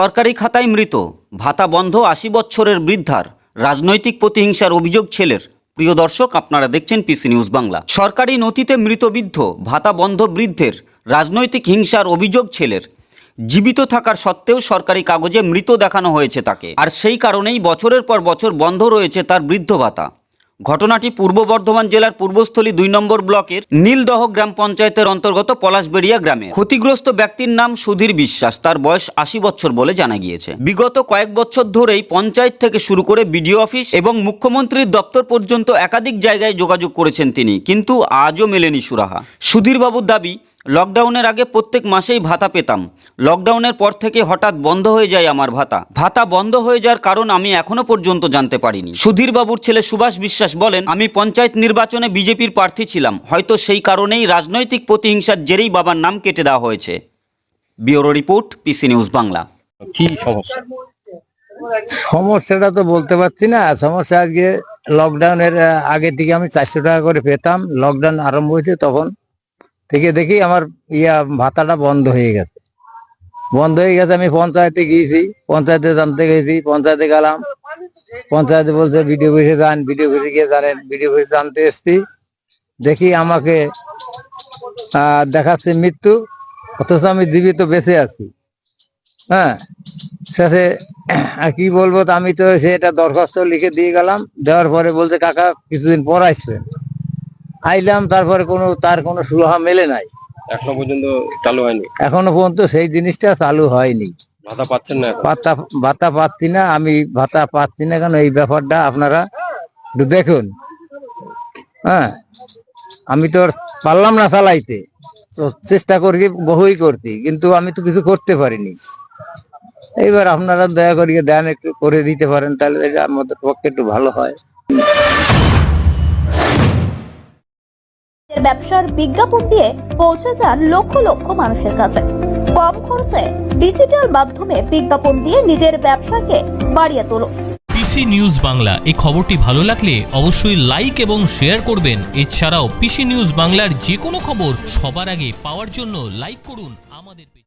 সরকারি খাতায় মৃত, ভাতা বন্ধ আশি বছরের বৃদ্ধার, রাজনৈতিক প্রতিহিংসার অভিযোগ ছেলের। প্রিয় দর্শক, আপনারা দেখছেন পিসি নিউজ বাংলা। সরকারি নথিতে মৃত বৃদ্ধ, ভাতা বন্ধ বৃদ্ধের, রাজনৈতিক হিংসার অভিযোগ ছেলের। জীবিত থাকার সত্ত্বেও সরকারি কাগজে মৃত দেখানো হয়েছে তাকে। আর সেই কারণেই বছরের পর বছর বন্ধ রয়েছে তার বৃদ্ধ ভাতা। ঘটনাটি পূর্ব বর্ধমান জেলার পূর্বস্থলী দুই নম্বর ব্লকের নীলদহ গ্রাম পঞ্চায়েতের অন্তর্গত পলাশবেড়িয়া গ্রামে। ক্ষতিগ্রস্ত ব্যক্তির নাম সুধীর বিশ্বাস। তার বয়স আশি বছর বলে জানা গিয়েছে। বিগত কয়েক বছর ধরেই পঞ্চায়েত থেকে শুরু করে বিডিও অফিস এবং মুখ্যমন্ত্রীর দপ্তর পর্যন্ত একাধিক জায়গায় যোগাযোগ করেছেন তিনি। কিন্তু আজও মেলেনি সুরাহা। সুধীরবাবুর দাবি লকডাউনের আগে প্রত্যেক মাসেই ভাতা পেতাম। লকডাউনের পর থেকে হঠাৎ বন্ধ হয়ে যায় আমার ভাতা। ভাতা বন্ধ হয়ে যাওয়ার কারণ আমি এখনও পর্যন্ত জানতে পারিনি। সুধীর বাবুর ছেলে সুভাষ বিশ্বাস বলেন আমি পঞ্চায়েত নির্বাচনে বিজেপির প্রার্থী ছিলাম। হয়তো সেই কারণেই রাজনৈতিক প্রতিহিংসার জেরেই বাবার নাম কেটে দেওয়া হয়েছে। Bureau report PC news Bangla. কি সমস্যা? সমস্যাটা তো বলতে পারছি না। সমস্যা আজকে লকডাউনের আগে থেকে আমি চারশো টাকা করে পেতাম। লকডাউন আরম্ভ হয়েছে তখন থেকে দেখি আমার ইয়া ভাতাটা বন্ধ হয়ে গেছে। বন্ধ হয়ে গেছে, আমি পঞ্চায়েতে গিয়েছি। পঞ্চায়েতে জানতে গেছি, পঞ্চায়েতে গেলাম। পঞ্চায়েতে বলছে, ভিডিও অফিসে যান, ভিডিও অফিসে গিয়ে জানেন, ভিডিও অফিসে জানতে এসছি। দেখি আমাকে দেখাচ্ছে মৃত্যু, অথচ আমি জীবিত বেঁচে আছি। হ্যাঁ শেষে কি বলব, তা আমি তো সেটা দরখাস্ত লিখে দিয়ে গেলাম। দেওয়ার পরে বলছে, কাকা, কিছুদিন পর আসবেন। আইলাম তারপরে কোনো তার কোনো সুরাহা মেলে নাই। এখনও পর্যন্ত চালু হয়নি? এখনও পর্যন্ত সেই জিনিসটা চালু হয়নি। ভাতা পাচ্ছেন না? ভাতা ভাতা পাচ্ছি না আমি ভাতা পাচ্ছি না কেন? এই ব্যাপারটা আপনারা একটু দেখুন। হ্যাঁ আমি তো আর পারলাম না চালাইতে। তো চেষ্টা করি বহুই করছি কিন্তু আমি তো কিছু করতে পারিনি। এইবার আপনারা দয়া করিয়ে দেন একটু করে দিতে পারেন তাহলে আমাদের পক্ষে একটু ভালো হয়। ব্যবসার বিজ্ঞাপন দিয়ে পৌঁছে যান লক্ষ লক্ষ মানুষের কাছে। কম খরচে ডিজিটাল মাধ্যমে বিজ্ঞাপন দিয়ে নিজের ব্যবসাকে বাড়িয়ে তোলো। পিসি নিউজ বাংলা এই খবরটি ভালো লাগলে অবশ্যই লাইক এবং শেয়ার করবেন। এছাড়াও পিসি নিউজ বাংলার যে কোনো খবর সবার আগে পাওয়ার জন্য লাইক করুন আমাদের।